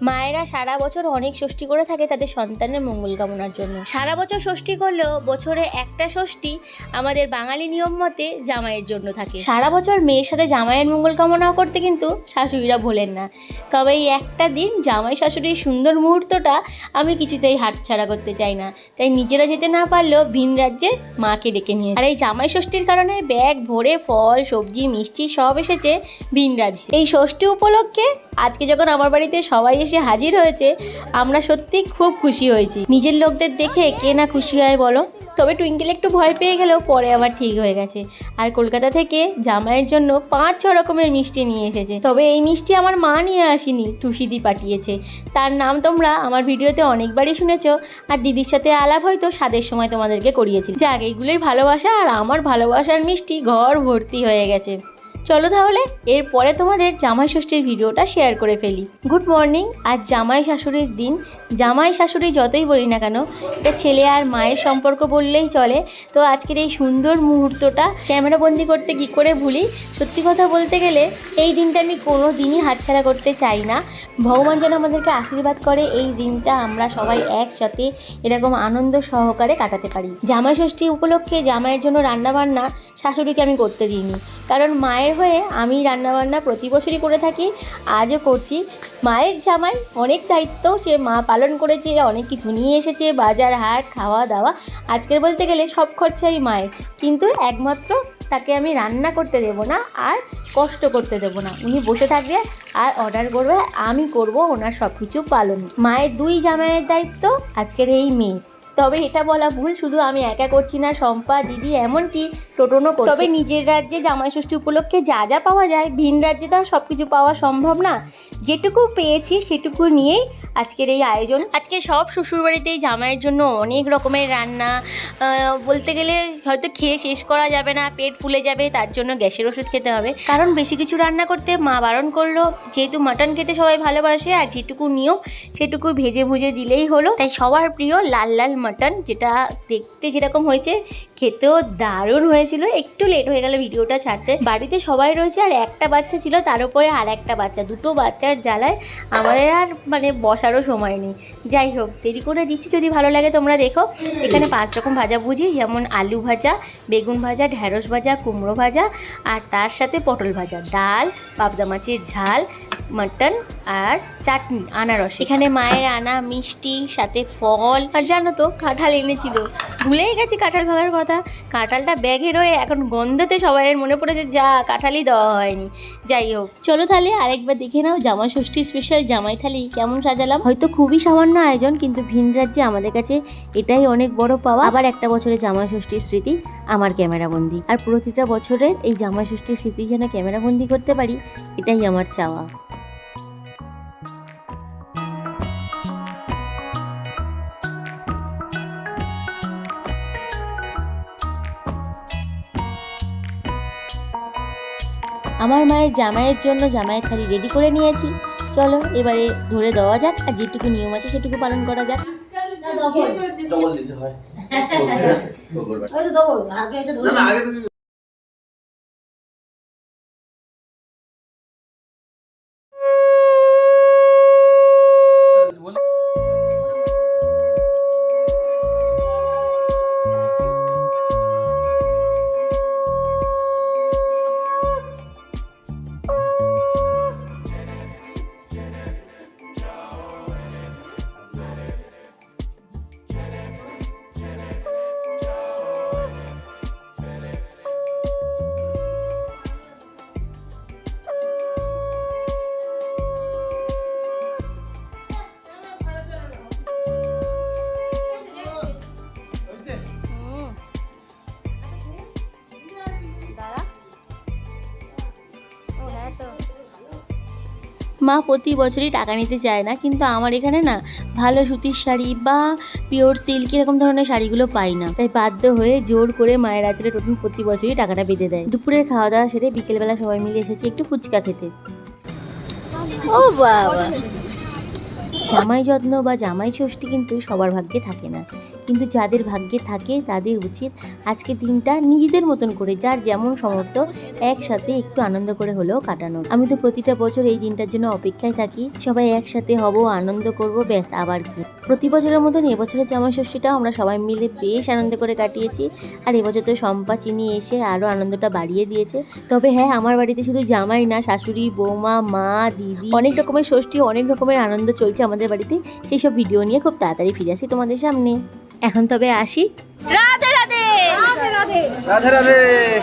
মায়েরা সারা বছর অনেক ষষ্ঠী করে থাকে তাদের সন্তানের মঙ্গল কামনার জন্য। সারা বছর ষষ্ঠী করলেও বছরে একটা ষষ্ঠী আমাদের বাঙালি নিয়ম মতে জামাইয়ের জন্য থাকে। সারা বছর মেয়ের সাথে জামাইয়ের মঙ্গল কামনাও করতে কিন্তু শাশুড়িরা ভোলেন না। তবে এই একটা দিন জামাই শাশুড়ির সুন্দর মুহূর্তটা আমি কিছুতেই হাতছাড়া করতে চাই না। তাই নিজেরা যেতে না পারলেও ভিন রাজ্যে মাকে ডেকে নিয়ে আর এই জামাই ষষ্ঠীর কারণে ব্যাগ ভরে ফল, সবজি, মিষ্টি সব এসেছে ভিন রাজ্যে। এই ষষ্ঠী উপলক্ষে আজকে যখন আমার বাড়িতে সবাই এসে হাজির হয়েছে, আমরা সত্যি খুব খুশি হয়েছি। নিজের লোকদের দেখে কে না খুশি হয় বলো? তবে টুইঙ্কেল একটু ভয় পেয়ে গেলেও পরে আবার ঠিক হয়ে গেছে। আর কলকাতা থেকে জামাইয়ের জন্য পাঁচ, ছ রকমের মিষ্টি নিয়ে এসেছে। তবে এই মিষ্টি আমার মা নিয়ে আসেনি, টুসিদি পাঠিয়েছে। তার নাম তোমরা আমার ভিডিওতে অনেকবারই শুনেছ, আর দিদির সাথে আলাপ হয়তো স্বাদের সময় তোমাদেরকে করিয়েছি। যাক, এইগুলোই ভালোবাসা, আর আমার ভালোবাসার মিষ্টি ঘর ভর্তি হয়ে গেছে। চলো তাহলে এরপরে তোমাদের জামাই ষষ্ঠীর ভিডিওটা শেয়ার করে ফেলি। গুড মর্নিং আর জামাই শাশুড়ির দিন। জামাই শাশুড়ি যতই বলি না কেন, এটা ছেলে আর মায়ের সম্পর্ক বললেই চলে। তো আজকের এই সুন্দর মুহূর্তটা ক্যামেরাবন্দি করতে কি করে ভুলি? সত্যি কথা বলতে গেলে এই দিনটা আমি কোনো দিনই হাতছাড়া করতে চাই না। ভগবান যেন আমাদেরকে আশীর্বাদ করে, এই দিনটা আমরা সবাই একসাথে এরকম আনন্দ সহকারে কাটাতে পারি। জামাই ষষ্ঠী উপলক্ষে জামাইয়ের জন্য রান্নাবান্না শাশুড়িকে আমি করতে দিইনি। কারণ মায়ের হয়ে আমি রান্নাবান্না প্রতি বছরই করে থাকি, আজও করছি। মায়ের জামাই অনেক দায়িত্ব, সে মা পালন করেছে, অনেক কিছু নিয়ে এসেছে, বাজার হাট, খাওয়া দাওয়া। আজকের বলতে গেলে সব খরচাই মায়ের। কিন্তু একমাত্র তাকে আমি রান্না করতে দেবো না আর কষ্ট করতে দেবো না। উনি বসে থাকবে আর অর্ডার করবে, আমি করব ওনার সব কিছু পালন। মায়ের দুই জামাইয়ের দায়িত্ব, আজকের এই মেয়ে তবে এটা বলা ভুল শুধু আমি একা করছি না শম্পা দিদি এমনকি টোটনও করছে। তবে নিজের রাজ্যে জামাই ষষ্ঠী উপলক্ষে যা যা পাওয়া যায় ভিন রাজ্যে তো আর সব কিছু পাওয়া সম্ভব না। যেটুকু পেয়েছি সেটুকু নিয়েই আজকের এই আয়োজন। আজকে সব শ্বশুরবাড়িতেই জামাইয়ের জন্য অনেক রকমের রান্না বলতে গেলে হয়তো খেয়ে শেষ করা যাবে না পেট ফুলে যাবে তার জন্য গ্যাসের ওষুধ খেতে হবে। কারণ বেশি কিছু রান্না করতে মা বারণ করল যেহেতু মাটন খেতে সবাই ভালোবাসে আর যেটুকু নিয়ম সেটুকু ভেজে ভুজে দিলেই হলো। তাই সবার প্রিয় লাল লাল মাটন যেটা দেখতে যেরকম হয়েছে, খেতেও দারুণ হয়েছিল। একটু লেট হয়ে গেল ভিডিওটা ছাড়তে। বাড়িতে সবাই রয়েছে, আর একটা বাচ্চা ছিল, তার উপরে আর একটা বাচ্চা। দুটো বাচ্চার জ্বালায় আমাদের আর মানে বসারও সময় নেই। যাই হোক, দেরি করে দিচ্ছি, যদি ভালো লাগে তোমরা দেখো। এখানে পাঁচ রকম ভাজা বুঝি যেমন আলু ভাজা, বেগুন ভাজা ঢ্যাঁড়স ভাজা, কুমড়ো ভাজা, আর তার সাথে পটল ভাজা। ডাল, পাবদা মাছের ঝাল মাটন আর চাটনি, আনারস। এখানে মায়ের আনা, মিষ্টি, সাথে ফল। আর জানো তো, কাঁঠাল এনেছিল। ভুলেই গেছি কাঁঠাল ভাঙার কথা। কাঁঠালটা ব্যাগে রয়ে এখন গন্ধতে সবাই মনে পড়েছে যা কাঁঠালই দেওয়া হয়নি। যাই হোক, চলো তাহলে আরেকবার দেখে নাও জামা ষষ্ঠী স্পেশাল জামাই থালি কেমন সাজালাম। হয়তো খুবই সামান্য আয়োজন, কিন্তু ভিন রাজ্যে আমাদের কাছে এটাই অনেক বড় পাওয়া। আবার একটা বছরে জামা ষষ্ঠীর স্মৃতি, আমার ক্যামেরাবন্দি আর প্রতিটা বছরের এই জামা ষষ্ঠীর স্মৃতি যেন ক্যামেরা ক্যামেরাবন্দি করতে পারি, এটাই আমার চাওয়া। আমার মায়ের জামাইয়ের জন্য জামাইয়ের থালি রেডি করে নিয়েছি। চলো এবারে ধরে দেওয়া যাক আর যেটুকু নিয়ম আছে সেটুকু পালন করা যাক। ডবল দিতে হয়। মা প্রতি বছরই টাকা নিতে চায় না, কিন্তু আমার এখানে না ভালো সুতির শাড়ি বা পিওর সিল্ক এরকম ধরনের শাড়িগুলো পাই না। তাই বাধ্য হয়ে জোর করে মায়ের আচরে নতুন প্রতি বছরই টাকাটা বেঁধে দেয়। দুপুরের খাওয়া দাওয়া সেরে বিকেলবেলা সবাই মিলে এসেছি একটু ফুচকা খেতে। ও বাবা! জামাই যত্ন বা জামাই ষষ্ঠী কিন্তু সবার ভাগ্যে থাকে না। কিন্তু যাদের ভাগ্যে থাকে তাদের উচিত আজকে দিনটা নিজেদের মতন করে, যার যেমন সমর্থ একসাথে একটু আনন্দ করে হলেও কাটানো। আমি তো প্রতিটা বছর এই দিনটার জন্য অপেক্ষায় থাকি, সবাই একসাথে হব, আনন্দ করব, ব্যাস, আবার কি। প্রতি বছরের মতন এবছরের জামা ষষ্ঠীটাও আমরা সবাই মিলে বেশ আনন্দ করে কাটিয়েছি, আর এবছর তো সম্পা চিনি এসে আরও আনন্দটা বাড়িয়ে দিয়েছে। তবে হ্যাঁ আমার বাড়িতে শুধু জামাই না, শাশুড়ি, বৌমা, মা, দিদি, অনেক রকমের ষষ্ঠী, অনেক রকমের আনন্দ চলছে আমাদের বাড়িতে। সেই সব ভিডিও নিয়ে খুব তাড়াতাড়ি ফিরে আসি তোমাদের সামনে। এখন তবে আসি। রাধে রাধে। রাধে রাধে।